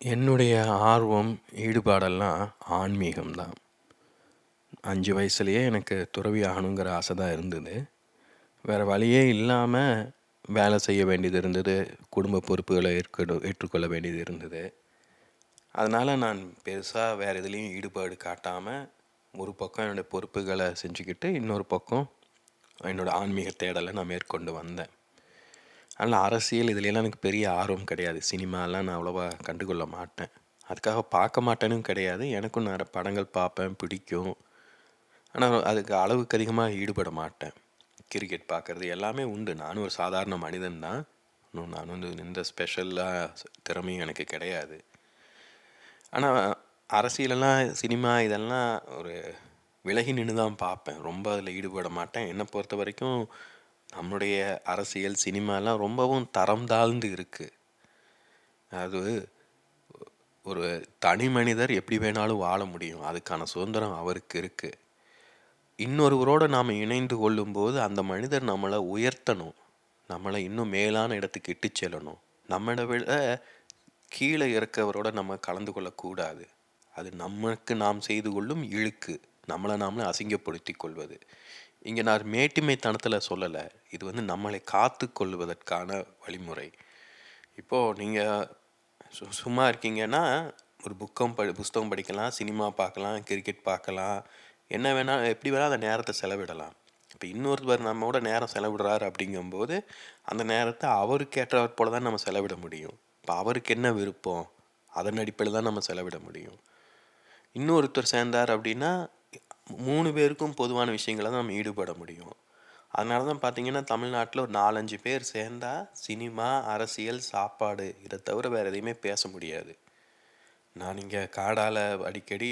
என்னுடைய ஆர்வம், ஈடுபாடெல்லாம் ஆன்மீகம் தான். அஞ்சு வயசுலேயே எனக்கு துறவி ஆகணுங்கிற ஆசை தான் இருந்தது. வேறு வழியே இல்லாமல் வேலை செய்ய வேண்டியது இருந்தது. குடும்ப பொறுப்புகளை ஏற்கடு ஏற்றுக்கொள்ள வேண்டியது இருந்தது. அதனால் நான் பெருசாக வேறு எதுலேயும் ஈடுபாடு காட்டாமல் ஒரு பக்கம் என்னோட பொறுப்புகளை செஞ்சுக்கிட்டு, இன்னொரு பக்கம் என்னோட ஆன்மீக தேடலை நான் மேற்கொண்டு வந்தேன். அதனால் அரசியல் இதுலலாம் எனக்கு பெரிய ஆர்வம் கிடையாது. சினிமாலாம் நான் அவ்வளோவா கண்டுகொள்ள மாட்டேன். அதுக்காக பார்க்க மாட்டேனும் கிடையாது. எனக்கும் நிறைய படங்கள் பார்ப்பேன், பிடிக்கும். ஆனால் அதுக்கு அளவுக்கு அதிகமாக ஈடுபட மாட்டேன். கிரிக்கெட் பார்க்கறது எல்லாமே உண்டு. நானும் ஒரு சாதாரண மனிதன் தான். இன்னும் நான் வந்து எந்த ஸ்பெஷலாக திறமையும் எனக்கு கிடையாது. ஆனால் அரசியலெல்லாம், சினிமா இதெல்லாம் ஒரு விலகி நின்று தான் பார்ப்பேன். ரொம்ப அதில் ஈடுபட மாட்டேன். என்னை பொறுத்த வரைக்கும் நம்முடைய அரசியல், சினிமாலாம் ரொம்பவும் தரம் தாழ்ந்து இருக்குது அது ஒரு தனி மனிதர் எப்படி வேணாலும் வாழ முடியும். அதுக்கான சுதந்திரம் அவருக்கு இருக்குது இன்னொருவரோட நாம் இணைந்து கொள்ளும்போது, அந்த மனிதர் நம்மளை உயர்த்தணும். நம்மளை இன்னும் மேலான இடத்துக்கு இட்டு செல்லணும். நம்மளை விட கீழே இருக்கவரோட நம்ம கலந்து கொள்ளக்கூடாது. அது நமக்கு நாம் செய்து கொள்ளும் இழுக்கு. நம்மளை நாமளே அசிங்கப்படுத்தி கொள்வது. இங்கே நான் மேட்டிமைத்தனத்தில சொல்லலை இது வந்து நம்மளை காத்து கொள்வதற்கான வழிமுறை. இப்போது நீங்கள் சு சும்மா இருக்கீங்கன்னா, ஒரு புக்கம் படி புஸ்தகம் படிக்கலாம், சினிமா பார்க்கலாம், கிரிக்கெட் பார்க்கலாம். என்ன வேணால் எப்படி வேணால் அந்த நேரத்தை செலவிடலாம். இப்போ இன்னொருத்தர் நம்ம நம்மோட நேரம் செலவிடுறாரு அப்படிங்கும்போது, அந்த நேரத்தை அவருக்கு ஏற்றாற் போல தான் நம்ம செலவிட முடியும். இப்போ அவருக்கு என்ன விருப்பம்? அதன் அடிப்படையில் தான் நம்ம செலவிட முடியும். இன்னொருத்தர் சேர்ந்தார் அப்படின்னா, மூணு பேருக்கும் பொதுவான விஷயங்கள தான் நம்ம ஈடுபட முடியும். அதனால தான் பார்த்தீங்கன்னா, தமிழ்நாட்டில் ஒரு 4, 5 பேர் சேர்ந்தால் சினிமா, அரசியல், சாப்பாடு இதை தவிர வேறு எதையுமே பேச முடியாது. நான் இங்கே காடால் அடிக்கடி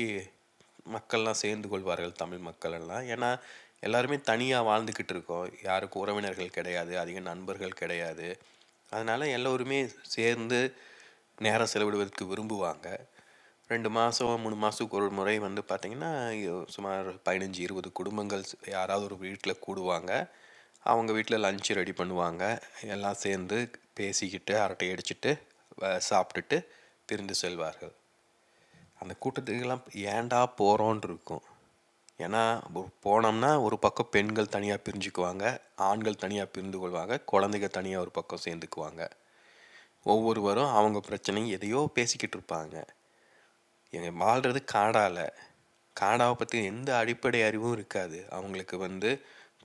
மக்கள்லாம் சேர்ந்து கொள்வார்கள், தமிழ் மக்கள் எல்லாம். ஏன்னா, எல்லாருமே தனியாக வாழ்ந்துக்கிட்டு இருக்கோம். யாருக்கும் உறவினர்கள் கிடையாது. அதிக நண்பர்கள் கிடையாது. அதனால் எல்லோருமே சேர்ந்து நேரம் செலவிடுவதற்கு விரும்புவாங்க. 2 மாசம், 3 மாசத்துக்கு ஒரு முறை வந்து பார்த்தீங்கன்னா, யோ சுமார் 15, 20 குடும்பங்கள் ஸ் யாராவது ஒரு வீட்ல கூடுவாங்க. அவங்க வீட்ல லஞ்ச் ரெடி பண்ணுவாங்க. எல்லாம் சேர்ந்து பேசிக்கிட்டு, அரட்டை அடிச்சுட்டு, வ சாப்பிட்டுட்டு பிரிந்து செல்வார்கள். அந்த கூட்டத்துக்கெல்லாம் ஏன்டா போறோம்ன்னு இருக்கும். ஏன்னா, ஒ போனோம்னா ஒரு பக்கம் பெண்கள் தனியா பிரிஞ்சுக்குவாங்க. ஆண்கள் தனியா பிரிந்து கொள்வாங்க. குழந்தைங்க தனியா ஒரு பக்கம் சேர்ந்துக்குவாங்க. ஒவ்வொருவரும் அவங்க பிரச்சனை எதையோ பேசிக்கிட்டு இருப்பாங்க. இவங்க வாழ்கிறது காடால. காடாவை பற்றி எந்த அடிப்படை அறிவும் இருக்காது. அவங்களுக்கு வந்து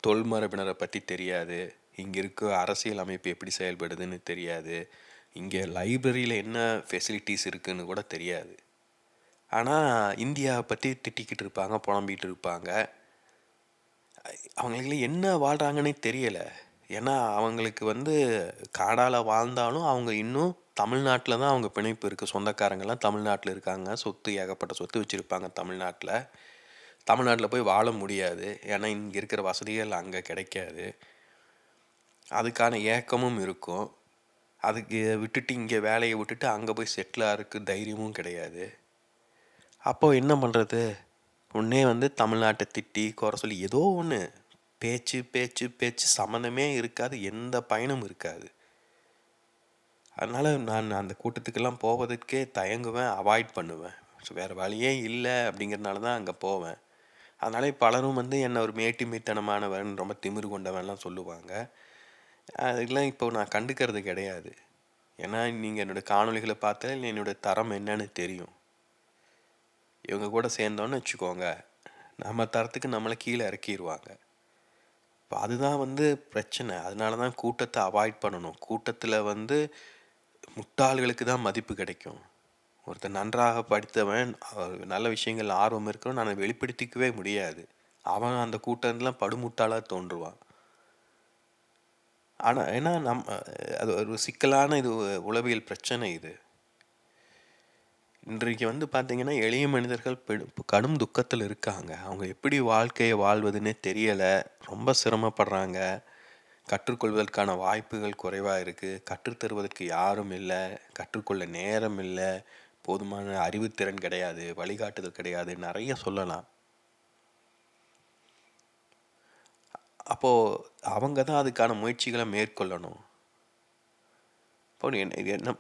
தொல்மரபினரை பற்றி தெரியாது. இங்கே இருக்க அரசியல் அமைப்பு எப்படி செயல்படுதுன்னு தெரியாது. இங்கே லைப்ரரியில் என்ன ஃபெசிலிட்டிஸ் இருக்குன்னு கூட தெரியாது. ஆனால் இந்தியாவை பற்றி திட்டிக்கிட்டு இருப்பாங்க, புலம்பிகிட்டு இருப்பாங்க. அவங்களுக்கு என்ன வாழ்கிறாங்கன்னே தெரியலை ஏன்னா, அவங்களுக்கு வந்து காடால் வாழ்ந்தாலும், அவங்க இன்னும் தமிழ்நாட்டில் தான் அவங்க பிணைப்பு இருக்குது சொந்தக்காரங்கள்லாம் தமிழ்நாட்டில் இருக்காங்க. சொத்து ஏகப்பட்ட சொத்து வச்சுருப்பாங்க தமிழ்நாட்டில் தமிழ்நாட்டில் போய் வாழ முடியாது. ஏன்னா, இங்கே இருக்கிற வசதிகள் அங்கே கிடைக்காது. அதுக்கான ஏக்கமும் இருக்கும். அதுக்கு விட்டுட்டு இங்கே வேலையை விட்டுட்டு அங்கே போய் செட்டிலாக இருக்குது தைரியமும் கிடையாது. அப்போது என்ன பண்ணுறது உடனே வந்து தமிழ்நாட்டை திட்டி, குறை சொல்லி ஏதோ ஒன்று பேச்சு, பேச்சு, பேச்சு சம்மந்தமே இருக்காது. எந்த பயனும் இருக்காது. அதனால் நான் அந்த கூட்டத்துக்கெல்லாம் போவதற்கே தயங்குவேன். அவாய்ட் பண்ணுவேன். ஸோ வேறு வழியே இல்லை அப்படிங்கிறனால தான் அங்கே போவேன். அதனாலே பலரும் வந்து என்னை ஒரு மேட்டிமைத்தனமானவன், ரொம்ப திமிரு கொண்டவன்லாம் சொல்லுவாங்க. அதெல்லாம் இப்போ நான் கண்டுக்கிறது கிடையாது. ஏன்னா, நீங்கள் என்னோட காணொலிகளை பார்த்தா என்னோட தரம் என்னன்னு தெரியும். இவங்க கூட சேர்ந்தோன்னு வச்சுக்கோங்க, நம்ம தரத்துக்கு நம்மளை கீழே இறக்கிடுவாங்க இப்போ அதுதான் வந்து பிரச்சனை. அதனால தான் கூட்டத்தை அவாய்ட் பண்ணணும். கூட்டத்தில் வந்து முட்டாள்களுக்கு தான் மதிப்பு கிடைக்கும். ஒருத்தன் நன்றாக படித்தவன், நல்ல விஷயங்கள் ஆர்வம் இருக்கிறோம் நான் வெளிப்படுத்திக்கவே முடியாது. அவன் அந்த கூட்டம்லாம் படுமுட்டாளாக தோன்றுவான். ஆனால் ஏன்னா நம் அது ஒரு சிக்கலான இது உளவியல் பிரச்சனை இது. இன்றைக்கு வந்து பார்த்திங்கன்னா எளிய மனிதர்கள் கடும் துக்கத்தில் இருக்காங்க. அவங்க எப்படி வாழ்க்கையை வாழ்வதுன்னே தெரியலை ரொம்ப சிரமப்படுறாங்க. கற்றுக்கொள்வதற்கான வாய்ப்புகள் குறைவாக இருக்குது கற்றுத்தருவதற்கு யாரும் இல்லை கற்றுக்கொள்ள நேரம் இல்லை போதுமான அறிவுத்திறன் கிடையாது. வழிகாட்டுதல் கிடையாது. நிறைய சொல்லலாம். அப்போது அவங்க தான் அதுக்கான முயற்சிகளை மேற்கொள்ளணும். இப்போ என்ன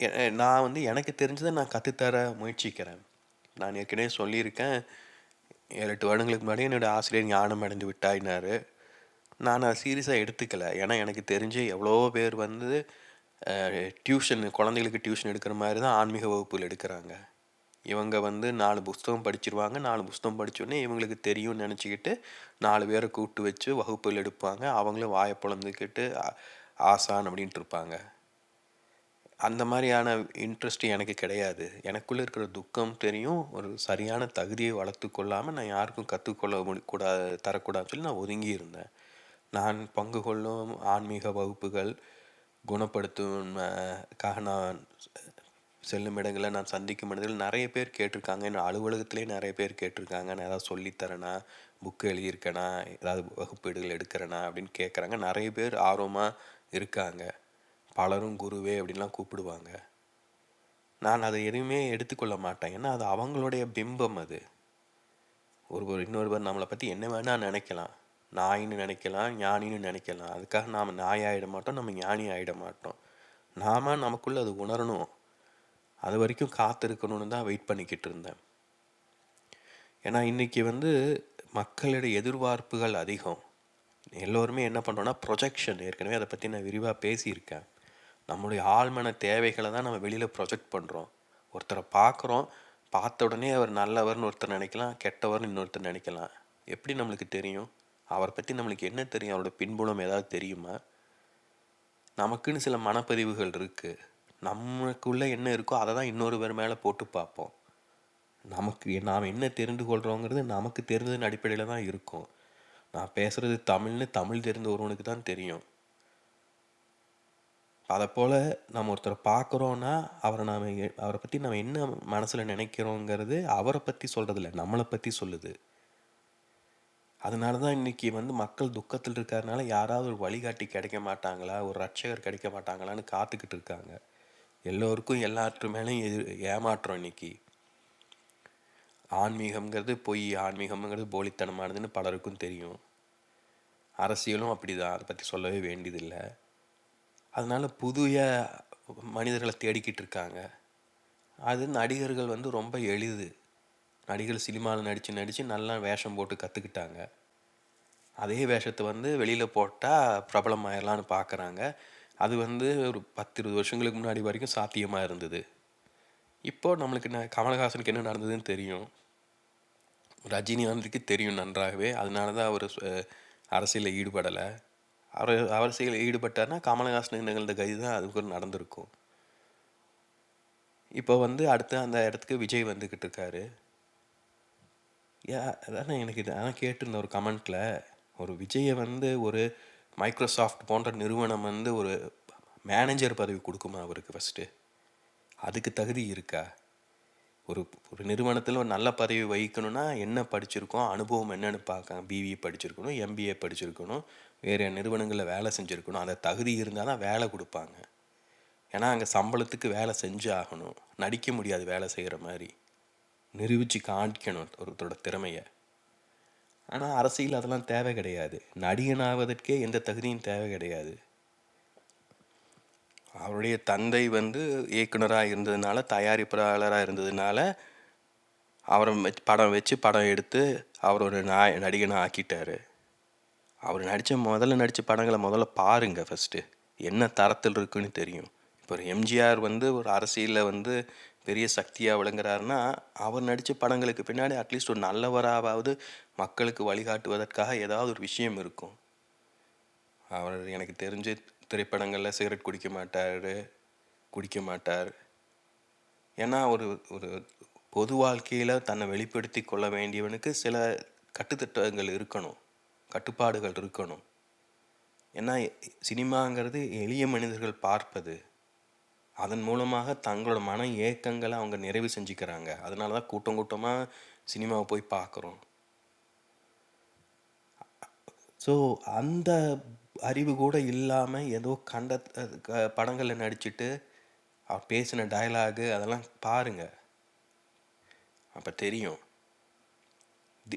என்ன நான் வந்து எனக்கு தெரிஞ்சதை நான் கற்றுத்தர முயற்சிக்கிறேன் நான் ஏற்கனவே சொல்லியிருக்கேன் ஏழு எட்டு வருடங்களுக்கு முன்னாடி என்னோட ஆசிரியர் ஞானம் அடைந்து விட்டாயினார் நான் அதை சீரியஸாக எடுத்துக்கல. ஏன்னா எனக்கு தெரிஞ்சு எவ்வளோ பேர் வந்து டியூஷன் குழந்தைகளுக்கு டியூஷன் எடுக்கிற மாதிரி தான் ஆன்மீக வகுப்புகள் எடுக்கிறாங்க. இவங்க வந்து நாலு புஸ்தகம் படிச்சிருவாங்க. நாலு புஸ்தகம் படித்தோடனே இவங்களுக்கு தெரியும்னு நினச்சிக்கிட்டு நாலு பேரை கூப்பிட்டு வச்சு வகுப்புகள் எடுப்பாங்க. அவங்களும் வாயை பொழந்துக்கிட்டு ஆ- ஆசான் அப்படின்ட்டு இருப்பாங்க. அந்த மாதிரியான இன்ட்ரெஸ்ட் எனக்கு கிடையாது. எனக்குள்ளே இருக்கிற துக்கம் தெரியும். ஒரு சரியான தகுதியை வளர்த்து கொள்ளாமல் நான் யாருக்கும் கற்றுக்கொள்ள முடி- கூடாது தரக்கூடாதுன்னு சொல்லி நான் ஒதுங்கி இருந்தேன். நான் பங்கு கொள்ளும் ஆன்மீக வகுப்புகள் குணப்படுத்தும் காக நான் செல்லும் இடங்களில் நான் சந்திக்கும் இடங்களில் நிறைய பேர் கேட்டிருக்காங்க. என் அலுவலகத்திலே நிறைய பேர் கேட்டிருக்காங்க. நான் ஏதாவது சொல்லித்தரேனா புக்கு எழுதியிருக்கேனா ஏதாவது வகுப்பீடுகள் எடுக்கிறேனா அப்படின்னு கேட்குறாங்க. நிறைய பேர் ஆர்வமாக இருக்காங்க. பலரும் குருவே அப்படின்லாம் கூப்பிடுவாங்க. நான் அதை எதுவுமே எடுத்துக்கொள்ள மாட்டேன். ஏன்னா அது அவங்களுடைய பிம்பம் அது. ஒருவர் இன்னொருவர் நம்மளை பற்றி என்ன வேணால் நினைக்கலாம். நாயின்னு நினைக்கலாம் ஞானின்னு நினைக்கலாம். அதுக்காக நாம் நாய் ஆகிட மாட்டோம் நம்ம ஞானி ஆகிட மாட்டோம். நாம நமக்குள்ளே அது உணரணும். அது வரைக்கும் காத்திருக்கணும்னு தான் வெயிட் பண்ணிக்கிட்டு இருந்தேன். ஏன்னா இன்றைக்கி வந்து மக்களுடைய எதிர்பார்ப்புகள் அதிகம். எல்லோருமே என்ன பண்ணுறோன்னா ப்ரொஜெக்ஷன் ஏற்கனவே அதை பற்றி நான் விரிவாக பேசியிருக்கேன். நம்மளுடைய ஆழ்மன தேவைகளை தான் நம்ம வெளியில் ப்ரொஜெக்ட் பண்ணுறோம் ஒருத்தரை பார்க்குறோம் பார்த்த உடனே அவர் நல்லவர்னு ஒருத்தர் நினைக்கலாம் கெட்டவர்னு இன்னொருத்தர் நினைக்கலாம். எப்படி நம்மளுக்கு தெரியும்? அவரை பற்றி நம்மளுக்கு என்ன தெரியும்? அவரோட பின்புலம் ஏதாவது தெரியுமா? நமக்குன்னு சில மனப்பதிவுகள் இருக்குது நமக்குள்ளே என்ன இருக்கோ அதை தான் இன்னொரு பேர் மேலே போட்டு பார்ப்போம். நமக்கு நாம் என்ன தெரிந்து கொள்கிறோங்கிறது நமக்கு தெரிஞ்சதன் அடிப்படையில் தான் இருக்கும். நான் பேசுகிறது தமிழ்னு தமிழ் தெரிந்த ஒருவனுக்கு தான் தெரியும். அதை போல் நம்ம ஒருத்தரை பார்க்குறோன்னா அவரை நாம் அவரை பற்றி நம்ம என்ன மனசில் நினைக்கிறோங்கிறது அவரை பற்றி சொல்கிறதில்ல நம்மளை பற்றி சொல்லுது. அதனால தான் இன்றைக்கி வந்து மக்கள் துக்கத்தில் இருக்கிறதுனால யாராவது ஒரு வழிகாட்டி கிடைக்க மாட்டாங்களா? ஒரு ரட்சகர் கிடைக்க மாட்டாங்களான்னு காத்துக்கிட்டு இருக்காங்க. எல்லோருக்கும் எல்லாற்று மேலேயும் எதிர் ஏமாற்றம் இன்னைக்கு. ஆன்மீகம்ங்கிறது பொய் ஆன்மீகம்ங்கிறது போலித்தனமானதுன்னு பலருக்கும் தெரியும். அரசியலும் அப்படி தான் அதை பற்றி சொல்லவே வேண்டியதில்லை. அதனால் புதிய மனிதர்களை தேடிக்கிட்டு இருக்காங்க. அது நடிகர்கள் வந்து ரொம்ப எளிது. நடிகர் சினிமாவில் நடித்து நடித்து நல்லா வேஷம் போட்டு கற்றுக்கிட்டாங்க அதே வேஷத்தை வந்து வெளியில் போட்டால் பிரபலமாயிடலான்னு பார்க்குறாங்க அது வந்து ஒரு பத்து இருபது வருஷங்களுக்கு முன்னாடி வரைக்கும் சாத்தியமாக இருந்தது. இப்போ நம்மளுக்கு என்ன கமலஹாசனுக்கு என்ன நடந்ததுன்னு தெரியும். ரஜினிகாந்துக்கு தெரியும் நன்றாகவே. அதனால தான் அவர் அரசியலில் ஈடுபடலை. அவர் அரசியலில் ஈடுபட்டார்னா கமலஹாசனுக்கு நிகழ்ந்த கதி தான் அதுக்கு ஒரு நடந்திருக்கும். இப்போ வந்து அடுத்து அந்த இடத்துக்கு விஜய் வந்துக்கிட்டு இருக்காரு. ஏ அதான் எனக்கு இது ஆனால் கேட்டிருந்த ஒரு கமெண்ட்டில் ஒரு விஜயை வந்து ஒரு மைக்ரோசாஃப்ட் போன்ற நிறுவனம் வந்து ஒரு மேனேஜர் பதவி கொடுக்குமா அவருக்கு ஃபஸ்ட்டு அதுக்கு தகுதி இருக்கா? ஒரு ஒரு நிறுவனத்தில் ஒரு நல்ல பதவி வகிக்கணும்னா என்ன படிச்சிருக்கோம் அனுபவம் என்னன்னு பார்க்க பிவி படிச்சிருக்கணும் எம்பிஏ படிச்சிருக்கணும் வேறு நிறுவனங்களில் வேலை செஞ்சுருக்கணும் அந்த தகுதி இருந்தால் தான் வேலை கொடுப்பாங்க. ஏன்னா அங்கே சம்பளத்துக்கு வேலை செஞ்சு ஆகணும் நடிக்க முடியாது வேலை செய்கிற மாதிரி. நிரூபித்து காண்பிக்கணும் ஒருத்தரோட திறமையை. ஆனால் அரசியல் அதெல்லாம் தேவை கிடையாது. நடிகனாவதற்கே எந்த தகுதியும் தேவை கிடையாது. அவருடைய தந்தை வந்து இயக்குனராக இருந்ததுனால தயாரிப்பாளராக இருந்ததுனால அவரை வச்சு படம் வச்சு படம் எடுத்து அவர் ஒரு நாய் நடிகனை ஆக்கிட்டார். அவர் நடித்த முதல்ல நடித்த படங்களை முதல்ல பாருங்கள் ஃபஸ்ட்டு என்ன தரத்தில் இருக்குன்னு தெரியும். இப்போ ஒரு எம்ஜிஆர் வந்து ஒரு அரசியலில் வந்து பெரிய சக்தியாக விளங்குறாருன்னா அவர் நடித்த படங்களுக்கு பின்னாடி அட்லீஸ்ட் ஒரு நல்லவராவது மக்களுக்கு வழிகாட்டுவதற்காக ஏதாவது ஒரு விஷயம் இருக்கும். அவர் எனக்கு தெரிஞ்சு திரைப்படங்களில் சிகரெட் குடிக்க மாட்டார் குடிக்க மாட்டார். ஏன்னா ஒரு ஒரு பொது வாழ்க்கையில் தன்னை வெளிப்படுத்தி கொள்ள வேண்டியவனுக்கு சில கட்டுத்திட்டங்கள் இருக்கணும் கட்டுப்பாடுகள் இருக்கணும். ஏன்னா சினிமாங்கிறது எளிய மனிதர்கள் பார்ப்பது அதன் மூலமாக தங்களோட மன ஏக்கங்களை அவங்க நிறைவு செஞ்சுக்கிறாங்க. அதனால தான் கூட்டம் கூட்டமாக சினிமாவை போய் பார்க்குறோம். ஸோ அந்த அறிவு கூட இல்லாமல் ஏதோ கண்ட க- நடிச்சுட்டு நடிச்சிட்டு அவர் பேசின டயலாகு அதெல்லாம் பாருங்கள் அப்போ தெரியும்.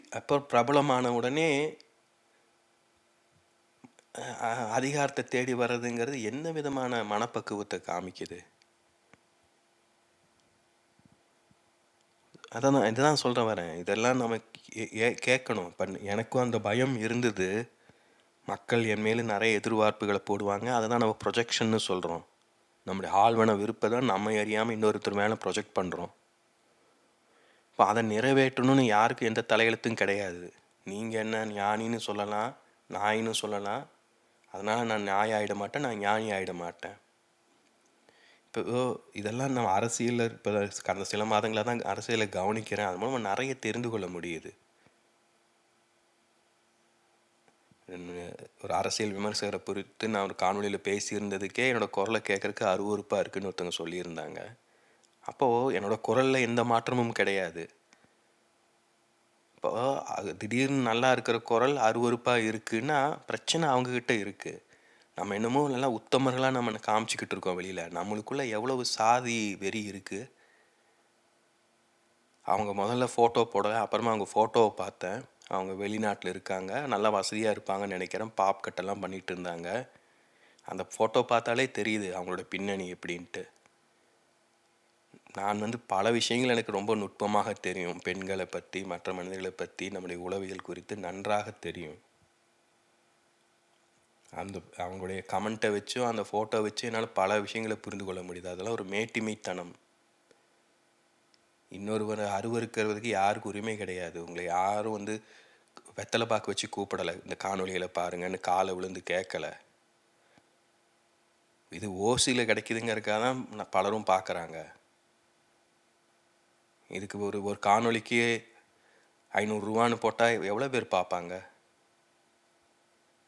அப்போ பிரபலமான உடனே அதிகாரத்தை தேடி வர்றதுங்கிறது என்ன விதமான மனப்பக்குவத்தை காமிக்குது? அதான் நான் இதுதான் சொல்கிறேன் வரேன் இதெல்லாம் நம்ம கேட்கணும். பண் எனக்கும் அந்த பயம் இருந்தது. மக்கள் என் மேலே நிறைய எதிர்பார்ப்புகளை போடுவாங்க. அதை தான் நம்ம ப்ரொஜெக்ஷன்னு சொல்கிறோம் நம்முடைய ஆழ்வன விருப்பம் நம்ம அறியாமல் இன்னொருத்தர் மேலே ப்ரொஜெக்ட் பண்ணுறோம் இப்போ அதை நிறைவேற்றணும்னு யாருக்கும் எந்த தலையெழுத்தும் கிடையாது. நீங்கள் என்ன ஞானின்னு சொல்லலாம் நாயின்னு சொல்லலாம் அதனால் நான் நாய் ஆகிட மாட்டேன் நான் ஞானி ஆகிட மாட்டேன் இப்போ ஓ, இதெல்லாம் நம்ம அரசியலில் இப்போ கடந்த சில மாதங்களாக தான் அரசியலை கவனிக்கிறேன். அது மூலமாக நிறைய தெரிந்து கொள்ள முடியுது. ஒரு அரசியல் விமர்சகரை குறித்து நான் ஒரு காணொலியில் பேசியிருந்ததுக்கே என்னோடய குரலை கேட்குறக்கு அருவருப்பாக இருக்குன்னு ஒருத்தவங்க சொல்லியிருந்தாங்க. அப்போது என்னோடய குரலில் எந்த மாற்றமும் கிடையாது. அப்போ அது திடீர்னு நல்லா இருக்கிற குரல் அருவருப்பாக இருக்குன்னா பிரச்சனை அவங்கக்கிட்ட இருக்குது நம்ம என்னமோ நல்லா உத்தமர்களாக நம்ம காமிச்சிக்கிட்டு இருக்கோம் வெளியில். நம்மளுக்குள்ளே எவ்வளவு சாதி வெறி இருக்குது அவங்க முதல்ல ஃபோட்டோ போட அப்புறமா அவங்க ஃபோட்டோவை பார்த்தேன். அவங்க வெளிநாட்டில் இருக்காங்க நல்லா வசதியாக இருப்பாங்கன்னு நினைக்கிறேன். பாப் கட்டெல்லாம் பண்ணிகிட்டு இருந்தாங்க. அந்த ஃபோட்டோ பார்த்தாலே தெரியுது அவங்களோட பின்னணி எப்படின்ட்டு. நான் வந்து பல விஷயங்கள் எனக்கு ரொம்ப நுட்பமாக தெரியும். பெண்களை பற்றி மற்ற மனிதர்களை பற்றி நம்முடைய உளவியல் குறித்து நன்றாக தெரியும். அந்த அவங்களுடைய கமெண்ட்டை வச்சும் அந்த ஃபோட்டோ வச்சு என்னால் பல விஷயங்களை புரிந்து கொள்ள முடியுது. அதெல்லாம் ஒரு மேட்டிமைத்தனம். இன்னொருவர் அருவருக்கிறதுக்கு யாருக்கு உரிமை கிடையாது. உங்களை யாரும் வந்து வெத்தலை பாக்கு வச்சு கூப்பிடலை. இந்த காணொளிகளை பாருங்கன்னு காலை விழுந்து கேட்கல. இது ஓசியில் கிடைக்குதுங்கிறக்காக தான் பலரும் பார்க்குறாங்க. இதுக்கு ஒரு ஒரு காணொளிக்கு ஐநூறுரூவான்னு போட்டால் எவ்வளோ பேர் பார்ப்பாங்க?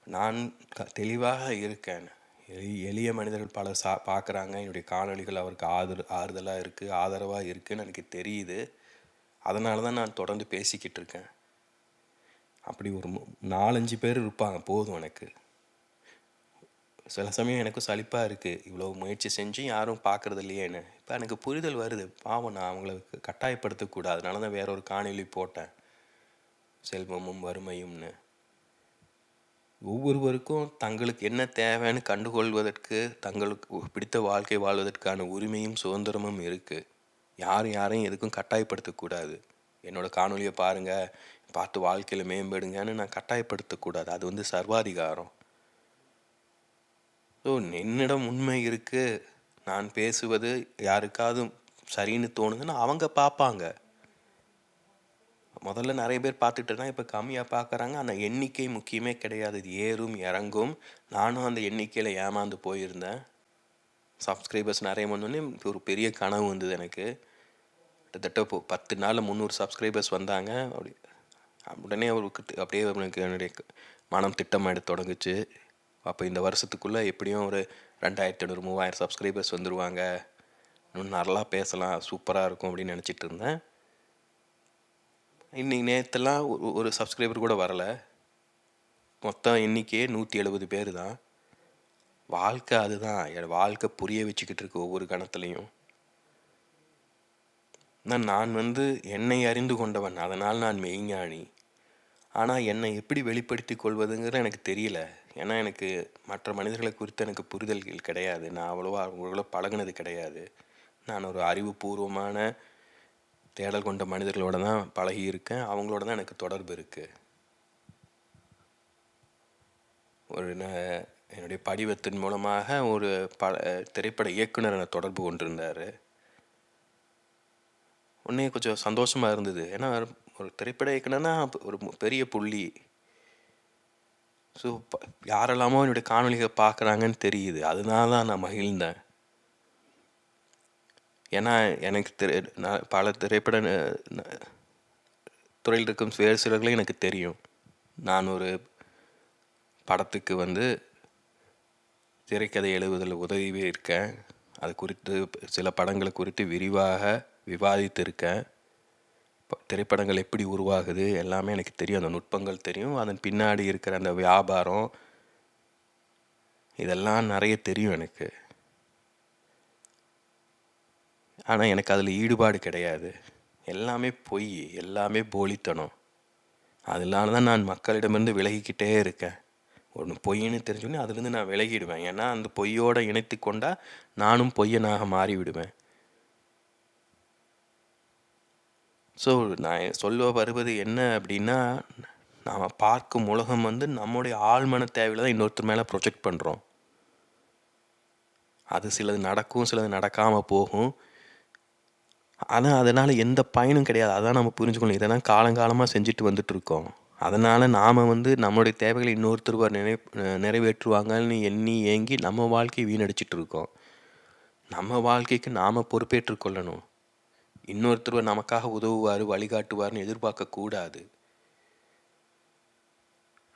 நான் க- தெளிவாக இருக்கேன். எளி எளிய மனிதர்கள் பல சா பார்க்குறாங்க. என்னுடைய காணொளிகள் அவருக்கு ஆதர ஆறுதலாக இருக்குது ஆதரவாக இருக்குதுன்னு எனக்கு தெரியுது. அதனால தான் நான் தொடர்ந்து பேசிக்கிட்டு இருக்கேன். அப்படி ஒரு நாலஞ்சு பேர் இருப்பாங்க போதும் எனக்கு. சில சமயம் எனக்கும் சலிப்பாக இருக்குது இவ்வளோ முயற்சி செஞ்சு யாரும் பார்க்குறது இல்லையேன்னு இப்போ எனக்கு புரிதல் வருது. பாவம் நான் அவங்கள கட்டாயப்படுத்தக்கூடாது அதனால தான் வேற ஒரு காணொலி போட்டேன். செல்வமும் வறுமையும்னு. ஒவ்வொருவருக்கும் தங்களுக்கு என்ன தேவைன்னு கண்டுகொள்வதற்கு தங்களுக்கு பிடித்த வாழ்க்கை வாழ்வதற்கான உரிமையும் சுதந்திரமும் இருக்குது யாரும் யாரையும் எதுக்கும் கட்டாயப்படுத்தக்கூடாது என்னோடய காணொலியை பாருங்கள் பார்த்து வாழ்க்கையில் மேம்படுங்கன்னு நான் கட்டாயப்படுத்தக்கூடாது அது வந்து சர்வாதிகாரம். ஸோ என்னிடம் உண்மை இருக்கு. நான் பேசுவது யாருக்காவது சரின்னு தோணுதுன்னா அவங்க பார்ப்பாங்க. முதல்ல நிறைய பேர் பார்த்துட்டு இருந்தாங்க. இப்போ கம்மியாக பார்க்குறாங்க. அந்த எண்ணிக்கை முக்கியமே கிடையாது. இது ஏறும் இறங்கும். நானும் அந்த எண்ணிக்கையில் ஏமாந்து போயிருந்தேன். சப்ஸ்கிரைபர்ஸ் நிறைய வந்தோடனே ஒரு பெரிய கனவு வந்தது எனக்கு. கிட்டத்தட்ட இப்போ பத்து நாளில் முந்நூறு சப்ஸ்கிரைபர்ஸ் வந்தாங்க. அப்படி உடனே அவருக்கு அப்படியே எனக்கு என்னுடைய மனம் திட்டமாயிட தொடங்குச்சு. அப்போ இந்த வருஷத்துக்குள்ளே எப்படியும் ஒரு ரெண்டாயிரத்தி ஐநூறு மூவாயிரம் சப்ஸ்கிரைபர்ஸ் வந்துடுவாங்க இன்னும் நல்லா பேசலாம் சூப்பராக இருக்கும் அப்படின்னு நினச்சிட்டு இருந்தேன். இன்னைக்கு நேற்றுலாம் ஒரு சப்ஸ்கிரைபர் கூட வரலை. மொத்தம் எண்ணிக்கையே நூற்றி எழுபது பேர் தான் வாழ்க்கை அதுதான். என் வாழ்க்கை புரிய வச்சுக்கிட்டு இருக்கு ஒவ்வொரு கணத்துலையும். நான் நான் வந்து என்னை அறிந்து கொண்டவன். அதனால் நான் மெய்ஞானி. ஆனால் என்னை எப்படி வெளிப்படுத்திக் கொள்வதுங்கிறது எனக்கு தெரியல. ஏன்னா எனக்கு மற்ற மனிதர்களை குறித்து எனக்கு புரிதல்கள் கிடையாது. நான் அவ்வளோவா அவங்களோட பழகுனது கிடையாது. நான் ஒரு அறிவுபூர்வமான தேடல் கொண்ட மனிதர்களோட தான் பழகி இருக்கேன். அவங்களோட தான் எனக்கு தொடர்பு இருக்குது ஒரு என்னுடைய படிவத்தின் மூலமாக ஒரு ப திரைப்பட இயக்குனர் என தொடர்பு கொண்டிருந்தார். உடனே கொஞ்சம் சந்தோஷமாக இருந்தது. ஏன்னா ஒரு திரைப்பட இயக்குனர்னா ஒரு பெரிய புள்ளி. ஸோ யாரெல்லாமோ என்னுடைய காணொலிகளை பார்க்குறாங்கன்னு தெரியுது. அதனால தான் நான் மகிழ்ந்தேன். ஏன்னா எனக்கு திரை நான் பல திரைப்பட துறையில் இருக்கும் வேறு சிலர்களே எனக்கு தெரியும். நான் ஒரு படத்துக்கு வந்து திரைக்கதை எழுதுவதில் உதவி இருக்கேன். அது குறித்து சில படங்களை குறித்து விரிவாக விவாதித்திருக்கேன். திரைப்படங்கள் எப்படி உருவாகுது எல்லாமே எனக்கு தெரியும். அந்த நுட்பங்கள் தெரியும். அதன் பின்னாடி இருக்கிற அந்த வியாபாரம் இதெல்லாம் நிறைய தெரியும் எனக்கு. ஆனால் எனக்கு அதில் ஈடுபாடு கிடையாது. எல்லாமே பொய் எல்லாமே போலித்தனம். அதனால தான் நான் மக்களிடமிருந்து விலகிக்கிட்டே இருக்கேன். ஒன்று பொய்ன்னு தெரிஞ்சோடனே அதுலேருந்து நான் விலகிடுவேன். ஏன்னா அந்த பொய்யோடு இணைத்து கொண்டால் நானும் பொய்யனாக மாறிவிடுவேன். ஸோ நான் சொல்ல வருவது என்ன அப்படின்னா நாம் பார்க்கும் உலகம் வந்து நம்முடைய ஆழ்மன தேவையில் தான் இன்னொருத்தர் மேலே ப்ரொஜெக்ட் பண்ணுறோம் அது சிலது நடக்கும் சிலது நடக்காமல் போகும். ஆனால் அதனால் எந்த பயனும் கிடையாது. அதான் நம்ம புரிஞ்சுக்கணும். இதெல்லாம் காலங்காலமாக செஞ்சுட்டு வந்துட்டுருக்கோம். அதனால் நாம் வந்து நம்மளுடைய தேவைகளை இன்னொருத்தருவார் நிறை நிறைவேற்றுவாங்கன்னு எண்ணி ஏங்கி நம்ம வாழ்க்கையை வீணடிச்சிட்டு இருக்கோம் நம்ம வாழ்க்கைக்கு நாம் பொறுப்பேற்றுக்கொள்ளணும். இன்னொருத்தர் நமக்காக உதவுவார் வழிகாட்டுவார்னு எதிர்பார்க்கக்கூடாது.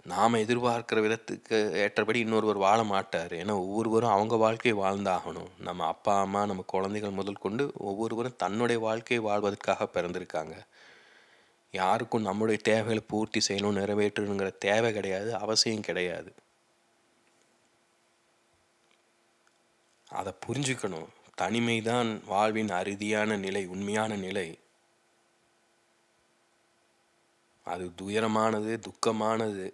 நாம் எதிர்பார்க்குற விதத்துக்கு ஏற்றபடி இன்னொருவர் வாழ மாட்டார். ஏன்னா ஒவ்வொருவரும் அவங்க வாழ்க்கையை வாழ்ந்தாகணும். நம்ம அப்பா அம்மா நம்ம குழந்தைகள் முதல் கொண்டு ஒவ்வொருவரும் தன்னுடைய வாழ்க்கையை வாழ்வதற்காக பிறந்திருக்காங்க. யாருக்கும் நம்முடைய தேவைகளை பூர்த்தி செய்யணும் நிறைவேற்றணுங்கிற தேவை கிடையாது அவசியம் கிடையாது. அதை புரிஞ்சுக்கணும். தனிமைதான் வாழ்வின் அறுதியான நிலை உண்மையான நிலை. அது துயரமானது துக்கமானது.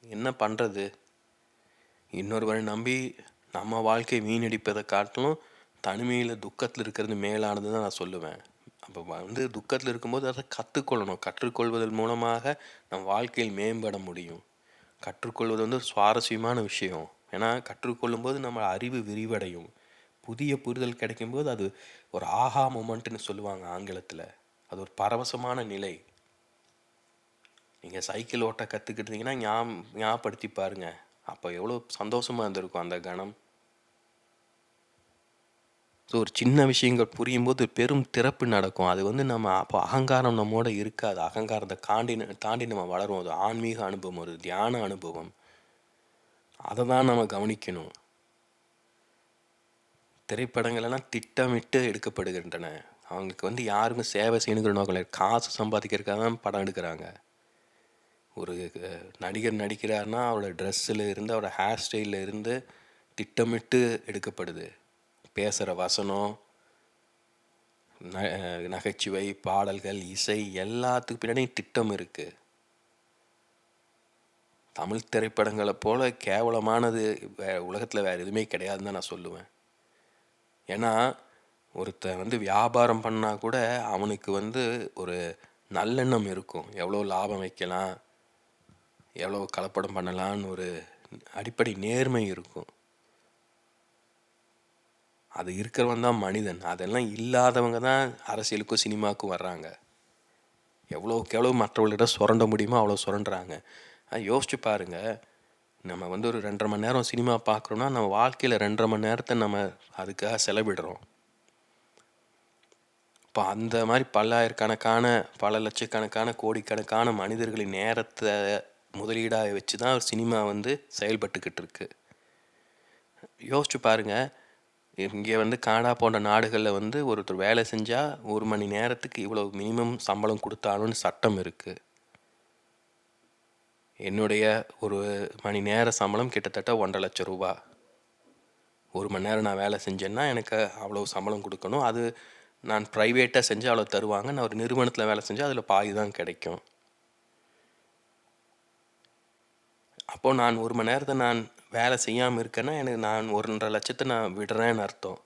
என்ன பண்ணுறது இன்னொருவரை நம்பி நம்ம வாழ்க்கை வீணடிப்பதை காட்டிலும் தனிமையில் துக்கத்தில் இருக்கிறது மேலானது தான் நான் சொல்லுவேன். அப்போ வந்து துக்கத்தில் இருக்கும்போது அதை கற்றுக்கொள்ளணும். கற்றுக்கொள்வதன் மூலமாக நம் வாழ்க்கையில் மேம்பட முடியும். கற்றுக்கொள்வது வந்து சுவாரஸ்யமான விஷயம். ஏன்னா கற்றுக்கொள்ளும்போது நம்ம அறிவு விரிவடையும். புதிய புரிதல் கிடைக்கும்போது அது ஒரு ஆஹா மொமெண்ட்டுன்னு சொல்லுவாங்க ஆங்கிலத்தில். அது ஒரு பரவசமான நிலை. நீங்கள் சைக்கிள் ஓட்ட கற்றுக்கிட்டீங்கன்னா ஞா ஞாபகப்படுத்தி பாருங்கள் அப்போ எவ்வளோ சந்தோஷமாக இருந்திருக்கும் அந்த கணம். ஸோ ஒரு சின்ன விஷயங்கள் புரியும் போது பெரும் திறப்பு நடக்கும். அது வந்து நம்ம அப்போ அகங்காரம் நம்மோட இருக்காது. அகங்காரத்தை தாண்டி தாண்டி நம்ம வளரும் அது ஆன்மீக அனுபவம் ஒரு தியான அனுபவம். அதை தான் நம்ம கவனிக்கணும். திரைப்படங்களெல்லாம் திட்டமிட்டு எடுக்கப்படுகின்றன. அவங்களுக்கு வந்து யாருமே சேவை செய்யணுங்கிற நோக்கம் இல்லை. காசு சம்பாதிக்கிறதுக்காக தான் படம் எடுக்கிறாங்க. ஒரு நடிகர் நடிக்கிறாருன்னா அவரோட ட்ரெஸ்ஸில் இருந்து அவரோட ஹேர் ஸ்டைலில் இருந்து திட்டமிட்டு எடுக்கப்படுது. பேசுகிற வசனம் ந நகைச்சுவை பாடல்கள் இசை எல்லாத்துக்கு பின்னாடியும் திட்டம் இருக்குது தமிழ் திரைப்படங்களை போல் கேவலமானது வே உலகத்தில் வேறு எதுவுமே கிடையாதுன்னு தான் நான் சொல்லுவேன். ஏன்னா ஒருத்தன் வந்து வியாபாரம் பண்ணால் கூட அவனுக்கு வந்து ஒரு நல்லெண்ணம் இருக்கும். எவ்வளோ லாபம் வைக்கலாம் எவ்வளோ கலப்படம் பண்ணலான்னு ஒரு அடிப்படை நேர்மை இருக்கும். அது இருக்கிறவன் தான் மனிதன். அதெல்லாம் இல்லாதவங்க தான் அரசியலுக்கும் சினிமாவுக்கும் வர்றாங்க. எவ்வளோக்கு எவ்வளோ மற்றவர்களிடம் சுரண்ட முடியுமோ அவ்வளோ சுரண்டுறாங்க. யோசிச்சு பாருங்கள் நம்ம வந்து ஒரு ரெண்டரை மணி நேரம் சினிமா பார்க்குறோன்னா நம்ம வாழ்க்கையில் ரெண்டரை மணி நேரத்தை நம்ம அதுக்காக செலவிடுறோம். இப்போ அந்த மாதிரி பல்லாயிரக்கணக்கான பல லட்சக்கணக்கான கோடிக்கணக்கான மனிதர்களின் நேரத்தை முதலீடாக வச்சு தான் ஒரு சினிமா வந்து செயல்பட்டுக்கிட்டு இருக்கு. யோசிச்சு பாருங்கள் இங்கே வந்து கானா போன்ற நாடுகளில் வந்து ஒருத்தர் வேலை செஞ்சால் ஒரு மணி நேரத்துக்கு இவ்வளோ மினிமம் சம்பளம் கொடுத்தாலும்னு சட்டம் இருக்குது என்னுடைய ஒரு மணி நேர சம்பளம் கிட்டத்தட்ட ஒன்றரை லட்சம் ரூபா. ஒரு மணி நேரம் நான் வேலை செஞ்சேன்னா எனக்கு அவ்வளோ சம்பளம் கொடுக்கணும். அது நான் ப்ரைவேட்டாக செஞ்சு அவ்வளோ தருவாங்க. நான் ஒரு நிறுவனத்தில் வேலை செஞ்சால் அதில் பாதி தான் கிடைக்கும். அப்போது நான் ஒரு மணி நேரத்தை நான் வேலை செய்யாமல் இருக்கேன்னா எனக்கு நான் ஒன்றரை லட்சத்தை நான் விடுறேன்னு அர்த்தம்.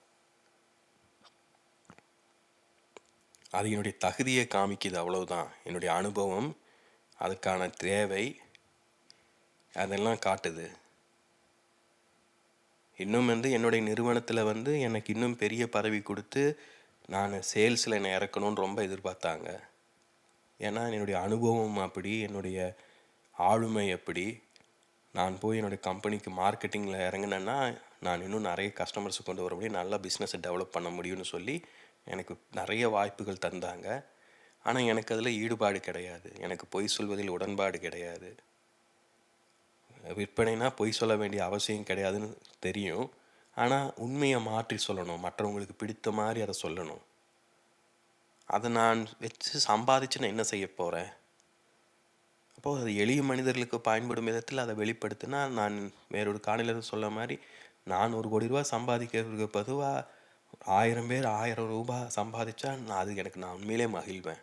அது என்னுடைய தகுதியை காமிக்குது அவ்வளவுதான். என்னுடைய அனுபவம் அதுக்கான தேவை அதெல்லாம் காட்டுது. இன்னும் வந்து என்னுடைய நிறுவனத்தில் வந்து எனக்கு இன்னும் பெரிய பதவி கொடுத்து நான் சேல்ஸில் என்னை இறக்கணும்னு ரொம்ப எதிர்பார்த்தாங்க. ஏன்னா என்னுடைய அனுபவம் அப்படி என்னுடைய ஆளுமை எப்படி நான் போய் என்னுடைய கம்பெனிக்கு மார்க்கெட்டிங்கில் இறங்கினேன்னா நான் இன்னும் நிறைய கஸ்டமர்ஸை கொண்டு வர முடியும் நல்லா பிஸ்னஸை டெவலப் பண்ண முடியும்னு சொல்லி எனக்கு நிறைய வாய்ப்புகள் தந்தாங்க. ஆனால் எனக்கு அதில் ஈடுபாடு கிடையாது. எனக்கு பொய் சொல்வதில் உடன்பாடு கிடையாது. விற்பனைனா பொய் சொல்ல வேண்டிய அவசியம் கிடையாதுன்னு தெரியும். ஆனால் உண்மையை மாற்றி சொல்லணும். மற்றவங்களுக்கு பிடித்த மாதிரி அதை சொல்லணும். அதை நான் வச்சு சம்பாதிச்சு நான் என்ன செய்ய போகிறேன் அப்போது அது எளிய மனிதர்களுக்கு பயன்படும் விதத்தில் அதை வெளிப்படுத்தினா நான் வேறொரு காணியில் சொல்ல மாதிரி நான் ஒரு கோடி ரூபா சம்பாதிக்கிறதுக்கு பொதுவாக ஆயிரம் பேர் ஆயிரம் ரூபாய் சம்பாதிச்சா நான் அது எனக்கு நான் உண்மையிலே மகிழ்வேன்.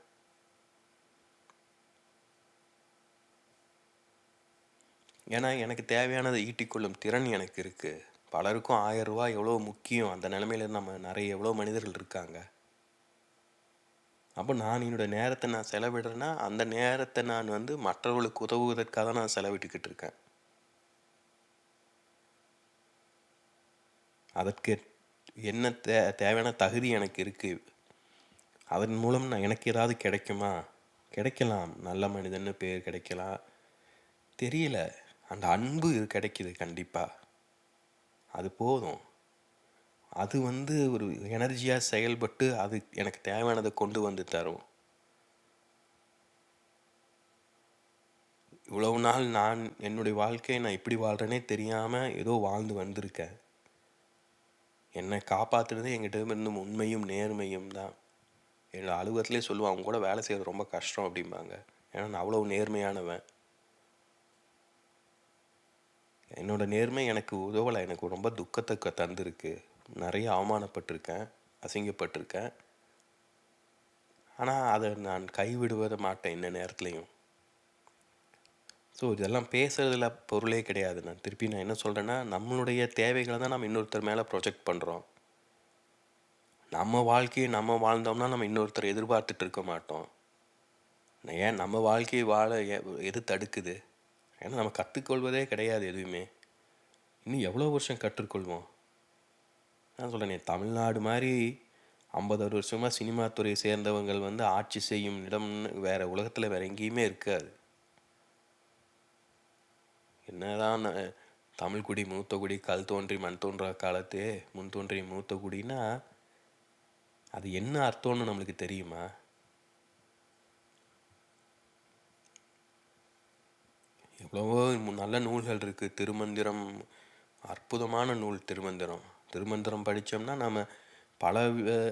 ஏன்னா எனக்கு தேவையானதை ஈட்டிக்கொள்ளும் திறன் எனக்கு இருக்குது பலருக்கும் ஆயிரம் ரூபா எவ்வளோ முக்கியம்? அந்த நிலமையில நம்ம நிறைய எவ்வளோ மனிதர்கள் இருக்காங்க? அப்போ நான் என்னோட நேரத்தை நான் செலவிடுறேன்னா அந்த நேரத்தை நான் வந்து மற்றவர்களுக்கு உதவுவதற்காக தான் நான் செலவிட்டுக்கிட்டு இருக்கேன். அதற்கு என்ன தே தேவையான தகுதி எனக்கு இருக்குது அதன் மூலம் நான் எனக்கு ஏதாவது கிடைக்குமா? கிடைக்கலாம். நல்ல மனிதன்னு பேர் கிடைக்கலாம். தெரியல. அந்த அன்பு கிடைக்கிது கண்டிப்பாக அது போதும். அது வந்து ஒரு எனர்ஜியாக செயல்பட்டு அது எனக்கு தேவையானதை கொண்டு வந்து தரும். இவ்வளவு நாள் நான் என்னுடைய வாழ்க்கையை நான் இப்படி வாழ்கிறேனே தெரியாமல் ஏதோ வாழ்ந்து வந்திருக்கேன் என்னை காப்பாற்றுறது எங்கிட்ட இருந்து உண்மையும் நேர்மையும் தான். என்னோடய அலுவலகத்துலேயே சொல்லுவான் அவங்க கூட வேலை செய்கிறது ரொம்ப கஷ்டம் அப்படிம்பாங்க. ஏன்னா நான் அவ்வளோ நேர்மையானவன். என்னோட நேர்மை எனக்கு உதவலை. எனக்கு ரொம்ப துக்கத்தை தந்திருக்கு. நிறைய அவமானப்பட்டிருக்கேன். அசிங்கப்பட்டிருக்கேன். ஆனால் அதை நான் கைவிடுவத மாட்டேன் இந்த நேரத்துலையும். ஸோ இதெல்லாம் பேசுகிறதுல பொருளே கிடையாது. நான் திருப்பி நான் என்ன சொல்கிறேன்னா நம்மளுடைய தேவைகளை தான் நம்ம இன்னொருத்தர் மேலே ப்ரொஜெக்ட் பண்ணுறோம் நம்ம வாழ்க்கையை நம்ம வாழ்ந்தோம்னா நம்ம இன்னொருத்தர் எதிர்பார்த்துட்டு இருக்க மாட்டோம். ஏன்? நம்ம வாழ்க்கையை வாழ எது தடுக்குது? ஏன்னா நம்ம கற்றுக்கொள்வதே கிடையாது எதுவுமே. இன்னும் எவ்வளோ வருஷம் கற்றுக்கொள்வோம்? நான் சொல்கிறேன் தமிழ்நாடு மாதிரி ஐம்பது வருஷமாக சினிமா துறையை சேர்ந்தவங்கள் வந்து ஆட்சி செய்யும் இடம்னு வேறு உலகத்தில் வேறு எங்கேயுமே இருக்காது. என்னதான் தமிழ் குடி மூத்த குடி கல் தோன்றி மண் தோன்ற காலத்தே முன் தோன்றி மூத்த குடின்னா அது என்ன அர்த்தம்னு நம்மளுக்கு தெரியுமா? எவ்வளவோ நல்ல நூல்கள் இருக்குது திருமந்திரம் அற்புதமான நூல் திருமந்திரம். திருமந்திரம் படித்தோம்னா நம்ம பல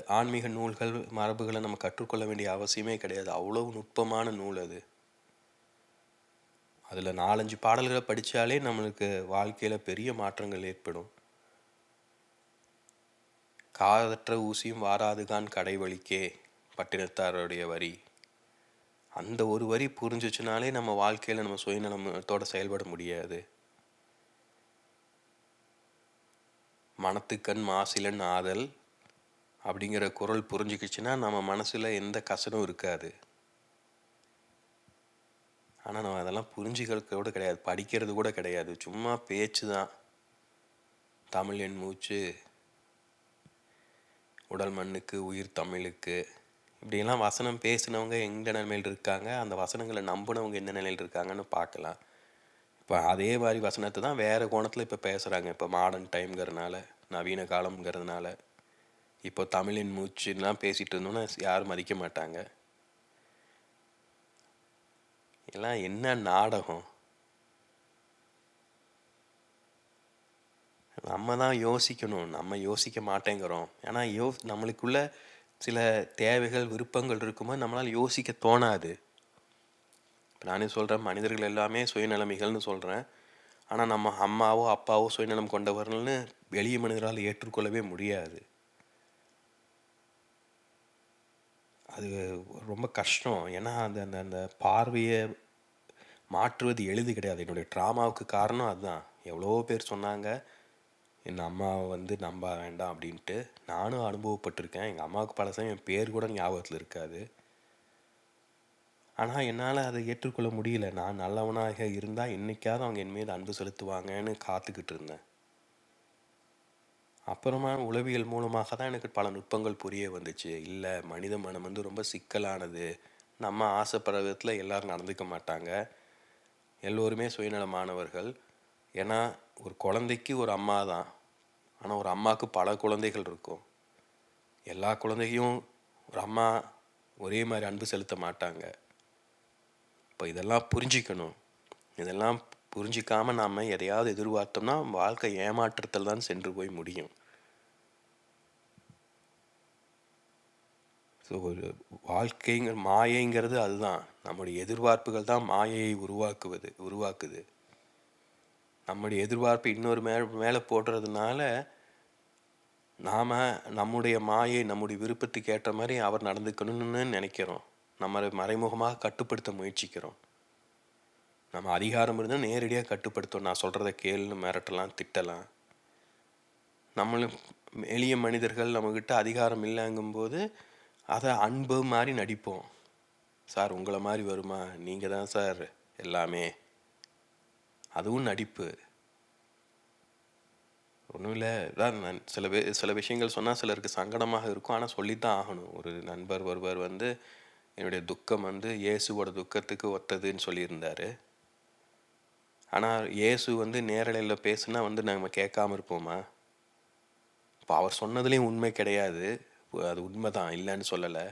ஆன்மீக நூல்கள் மரபுகளை நம்ம கற்றுக்கொள்ள வேண்டிய அவசியமே கிடையாது. அவ்வளோ நுட்பமான நூல் அது. அதில் நாலஞ்சு பாடல்களை படித்தாலே நம்மளுக்கு வாழ்க்கையில் பெரிய மாற்றங்கள் ஏற்படும். காதற்ற ஊசியும் வாராதுகான் கடைவழிக்கே பட்டினத்தாருடைய வரி. அந்த ஒரு வரி புரிஞ்சிச்சுனாலே நம்ம வாழ்க்கையில் நம்ம சுயநலத்தோட செயல்பட முடியாது. மனத்துக்கண் மாசிலன் ஆதல் அப்படிங்கிற குரல் புரிஞ்சுக்கிச்சுன்னா நம்ம மனசில் எந்த கசனும் இருக்காது. ஆனால் நம்ம அதெல்லாம் புரிஞ்சுக்கிறது கூட கிடையாது. படிக்கிறது கூட கிடையாது. சும்மா பேச்சு தான். தமிழ் என் மூச்சு உடல் மண்ணுக்கு உயிர் தமிழுக்கு இப்படியெல்லாம் வசனம் பேசினவங்க எந்த நிலைமையில் இருக்காங்க? அந்த வசனங்களை நம்பினவங்க எந்த நிலையில் இருக்காங்கன்னு பார்க்கலாம். இப்போ அதே மாதிரி வசனத்தை தான் வேறு கோணத்தில் இப்போ பேசுகிறாங்க இப்போ மாடர்ன் டைம்ங்கிறதுனால நவீன காலம்ங்கிறதுனால. இப்போ தமிழின் மூச்சுலாம் பேசிகிட்டு இருந்தோன்னா யாரும் மதிக்க மாட்டாங்க. எல்லாம் என்ன நாடகம்? நம்ம தான் யோசிக்கணும். நம்ம யோசிக்க மாட்டேங்கிறோம். ஏன்னா யோ நம்மளுக்குள்ள சில தேவைகள் விருப்பங்கள் இருக்கும்போது நம்மளால் யோசிக்க தோணாது. இப்போ நானே சொல்கிறேன் மனிதர்கள் எல்லாமே சுயநலமிகள்னு சொல்கிறேன் ஆனால் நம்ம அம்மாவோ அப்பாவோ சுயநலம் கொண்டவர்கள்னு வெளிய மனிதரால் ஏற்றுக்கொள்ளவே முடியாது. அது ரொம்ப கஷ்டம். ஏன்னா அந்த அந்த அந்த பார்வையை மாற்றுவது எளிது கிடையாது. என்னுடைய ட்ராமாவுக்கு காரணம் அதுதான். எவ்வளோ பேர் சொன்னாங்க என் அம்மாவை வந்து நம்ப வேண்டாம் அப்படின்ட்டு நானும் அனுபவப்பட்டிருக்கேன். எங்கள் அம்மாவுக்கு பல சமயம் என் பேர் கூட ஞாபகத்தில் இருக்காது. ஆனால் என்னால் அதை ஏற்றுக்கொள்ள முடியல. நான் நல்லவனாக இருந்தால் என்றைக்காவது அவங்க என் மீது அன்பு செலுத்துவாங்கன்னு காத்துக்கிட்டு இருந்தேன். அப்புறமா உளவியல் மூலமாக தான் எனக்கு பல நுட்பங்கள் புரிய வந்துச்சு. இல்லை மனித மனம் வந்து ரொம்ப சிக்கலானது. நம்ம ஆசைப்படுற விதத்தில் எல்லோரும் நடந்துக்க மாட்டாங்க. எல்லோருமே சுயநலமானவர்கள். ஏன்னா ஒரு குழந்தைக்கு ஒரு அம்மா தான். ஆனால் ஒரு அம்மாவுக்கு பல குழந்தைகள் இருக்கும். எல்லா குழந்தையும் ஒரு அம்மா ஒரே மாதிரி அன்பு செலுத்த மாட்டாங்க. இப்போ இதெல்லாம் புரிஞ்சிக்கணும். இதெல்லாம் புரிஞ்சிக்காமல் நாம் எதையாவது எதிர்பார்த்தோம்னா வாழ்க்கை ஏமாற்றத்தில் தான் சென்று போய் முடியும். ஸோ ஒரு வாழ்க்கைங்கிற மாயைங்கிறது அதுதான். நம்முடைய எதிர்பார்ப்புகள் தான் மாயையை உருவாக்குவது உருவாக்குது. நம்முடைய எதிர்பார்ப்பு இன்னொரு மே மேலே போடுறதுனால நாம் நம்முடைய மாயை நம்முடைய விருப்பத்துக்கு ஏற்ற மாதிரி அவர் நடந்துக்கணும்னு நினைக்கிறோம். நம்ம மறைமுகமாக கட்டுப்படுத்த முயற்சிக்கிறோம். நம்ம அதிகாரம் இருந்தால் நேரடியாக கட்டுப்படுத்தும் நான் சொல்கிறத கேள்னு மிரட்டலாம் திட்டலாம். நம்மளும் எளிய மனிதர்கள் நம்மக்கிட்ட அதிகாரம் இல்லைங்கும்போது அதை அன்பு மாதிரி நடிப்போம். சார் உங்களை மாதிரி வருமா? நீங்கள் தான் சார் எல்லாமே. அதுவும் நடிப்பு. ஒன்றும் இல்லை. இதான் நான் சில பே சில விஷயங்கள் சொன்னால் சிலருக்கு சங்கடமாக இருக்கும். ஆனால் சொல்லித்தான் ஆகணும். ஒரு நண்பர் ஒருவர் வந்து என்னுடைய துக்கம் வந்து இயேசுவோட துக்கத்துக்கு ஒத்ததுன்னு சொல்லியிருந்தார். ஆனால் இயேசு வந்து நேரலையில் பேசுனா வந்து நம்ம கேட்காம இருப்போமா? இப்போ அவர் சொன்னதுலேயும் உண்மை கிடையாது. அது உண்மை தான் இல்லைன்னு சொல்லலை.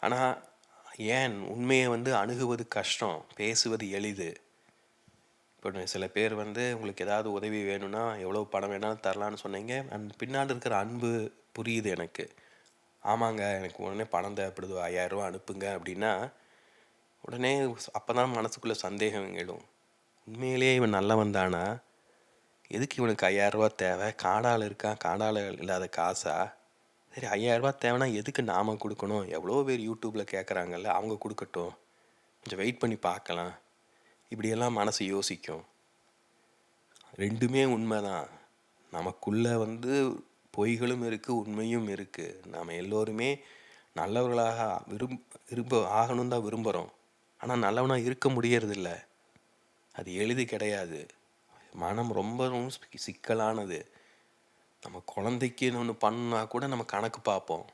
ஆனால் ஏன் உண்மையை வந்து அணுகுவது கஷ்டம்? பேசுவது எளிது. இப்போ சில பேர் வந்து உங்களுக்கு ஏதாவது உதவி வேணும்னா எவ்வளோ பணம் வேணாலும் தரலான்னு சொன்னீங்க. அண்ட் பின்னாடி இருக்கிற அன்பு புரியுது எனக்கு. ஆமாங்க எனக்கு உடனே பணம் தேவைப்படுது ஐயாயிரரூவா அனுப்புங்க அப்படின்னா உடனே அப்போ தான் மனசுக்குள்ளே சந்தேகம் எழும். உண்மையிலேயே இவன் நல்லவன் தானா? எதுக்கு இவனுக்கு ஐயாயிரரூவா தேவை? காடால் இருக்கான் காடால் இல்லாத காசா? சரி ஐயாயிரரூவா தேவைன்னா எதுக்கு நாம் கொடுக்கணும்? எவ்வளோ பேர் யூடியூப்பில் கேட்குறாங்கல்ல அவங்க கொடுக்கட்டும். கொஞ்சம் வெயிட் பண்ணி பார்க்கலாம். இப்படியெல்லாம் மனசு யோசிக்கும். ரெண்டுமே உண்மை தான் நமக்குள்ளே வந்து பொய்களும் இருக்குது உண்மையும் இருக்குது நாம் எல்லோருமே நல்லவர்களாக விரும் விரும்ப ஆகணும் தான் விரும்புகிறோம் ஆனால் நல்லவனாக இருக்க முடியறதில்ல. அது எளிது கிடையாது. மனம் ரொம்ப ரொம்ப சிக்கலானது. நம்ம குழந்தைக்கு ஒன்று பண்ணால் கூட நம்ம கணக்கு பார்ப்போம்.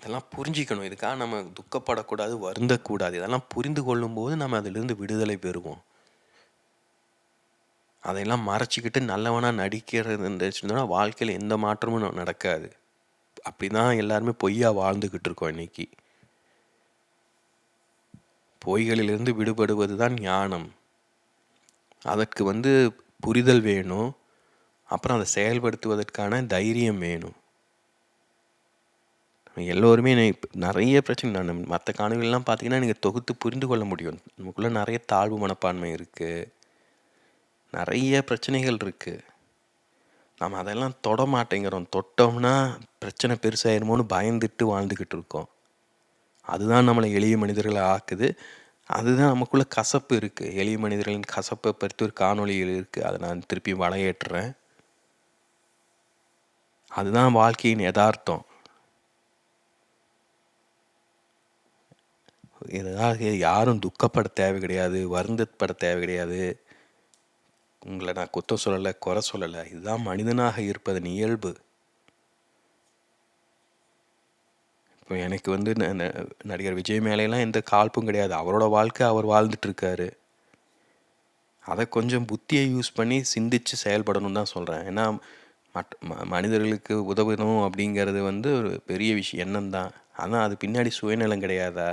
இதெல்லாம் புரிஞ்சிக்கணும். இதுக்காக நம்ம துக்கப்படக்கூடாது வருந்தக்கூடாது. இதெல்லாம் புரிந்து கொள்ளும்போது நம்ம அதிலிருந்து விடுதலை பெறுவோம். அதையெல்லாம் மறைச்சிக்கிட்டு நல்லவனாக நடிக்கிறது இருந்துச்சுன்னா வாழ்க்கையில் எந்த மாற்றமும் நடக்காது. அப்படி தான் எல்லாருமே பொய்யாக வாழ்ந்துக்கிட்டு இருக்கோம் இன்னைக்கு. பொய்களிலிருந்து விடுபடுவது தான் ஞானம். அதற்கு வந்து புரிதல் வேணும். அப்புறம் அதை செயல்படுத்துவதற்கான தைரியம் வேணும். எல்லோருமே நிறைய பிரச்சனை நான் மற்ற காணொலிகள்லாம் பார்த்தீங்கன்னா நீங்கள் தொகுத்து புரிந்து கொள்ள முடியும். நமக்குள்ளே நிறைய தாழ்வு மனப்பான்மை இருக்குது நிறைய பிரச்சனைகள் இருக்குது நம்ம அதெல்லாம் தொட மாட்டேங்கிறோம். தொட்டோம்னா பிரச்சனை பெருசாயிருமோன்னு பயந்துட்டு வாழ்ந்துக்கிட்டு இருக்கோம். அதுதான் நம்மளை எளிய மனிதர்களை ஆக்குது. அதுதான் நமக்குள்ளே கசப்பு இருக்குது எளிய மனிதர்களின் கசப்பை பற்றி ஒரு காணொலிகள் இருக்குது அதை நான் திருப்பி வளையேற்றுறேன் அதுதான் வாழ்க்கையின் யதார்த்தம். எனக்காக யாரும் துக்கப்பட தேவை கிடையாது வருந்தப்பட தேவை கிடையாது. உங்களை நான் குத்தம் சொல்லலை குறை சொல்லலை. இதுதான் மனிதனாக இருப்பதன் இயல்பு. இப்போ எனக்கு வந்து நடிகர் விஜய் மேலையெல்லாம் எந்த காழ்ப்பும் கிடையாது. அவரோட வாழ்க்கை அவர் வாழ்ந்துட்டுருக்காரு. அதை கொஞ்சம் புத்தியை யூஸ் பண்ணி சிந்தித்து செயல்படணும் தான் சொல்கிறேன் ஏன்னா மட் மனிதர்களுக்கு உதவணும் அப்படிங்கிறது வந்து ஒரு பெரிய விஷயம் எண்ணம் தான். ஆனால் அது பின்னாடி சுயநலம் கிடையாதா?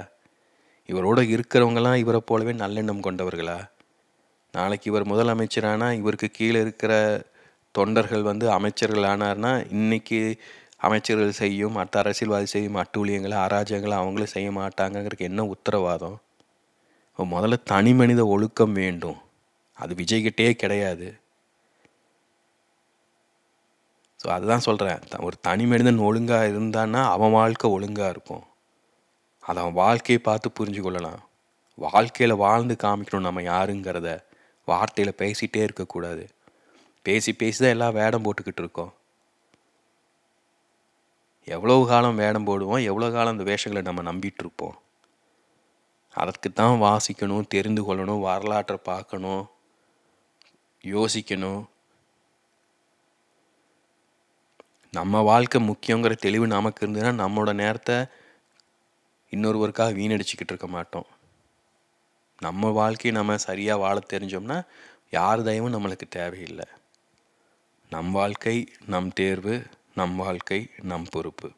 இவரோட இருக்கிறவங்களாம் இவரை போலவே நல்லெண்ணம் கொண்டவர்களா? நாளைக்கு இவர் முதலமைச்சரானா இவருக்கு கீழே இருக்கிற தொண்டர்கள் வந்து அமைச்சர்கள் ஆனார்னா இன்றைக்கி அமைச்சர்கள் செய்யும் மற்ற அரசியல்வாதி செய்யும் அட்டூழியங்களை அராஜகங்களை அவங்களும் செய்ய மாட்டாங்கிறதுக்கு என்ன உத்தரவாதம்? முதல்ல தனி மனித ஒழுக்கம் வேண்டும். அது விஜய்கிட்டே கிடையாது. ஸோ அதுதான் சொல்கிறேன் ஒரு தனி மனிதன் ஒழுங்காக இருந்தான்னா அவன் வாழ்க்கை ஒழுங்காக இருக்கும். அதை அவன் வாழ்க்கையை பார்த்து புரிஞ்சு கொள்ளலாம். வாழ்க்கையில் வாழ்ந்து காமிக்கணும் நம்ம யாருங்கிறத வார்த்தையில் பேசிகிட்டே இருக்கக்கூடாது. பேசி பேசி தான் எல்லாம் வேடம் போட்டுக்கிட்டு இருக்கோம். எவ்வளோ காலம் வேடம் போடுவோம் எவ்வளோ காலம் அந்த வேஷங்களை நம்ம நம்பிட்டு இருப்போம். அதற்கு தான் வாசிக்கணும் தெரிந்து கொள்ளணும் வரலாற்றை பார்க்கணும் யோசிக்கணும். நம்ம வாழ்க்கை முக்கியங்கிற தெளிவு நமக்கு இருந்ததுன்னா நம்மளோட நேரத்தை இன்னொருவருக்காக வீணடிச்சுக்கிட்டு இருக்க மாட்டோம். நம்ம வாழ்க்கையை நம்ம சரியாக வாழ தெரிஞ்சோம்னா யார் தயவும் நம்மளுக்கு தேவையில்லை. நம் வாழ்க்கை நம் தேர்வு நம் வாழ்க்கை நம் பொறுப்பு.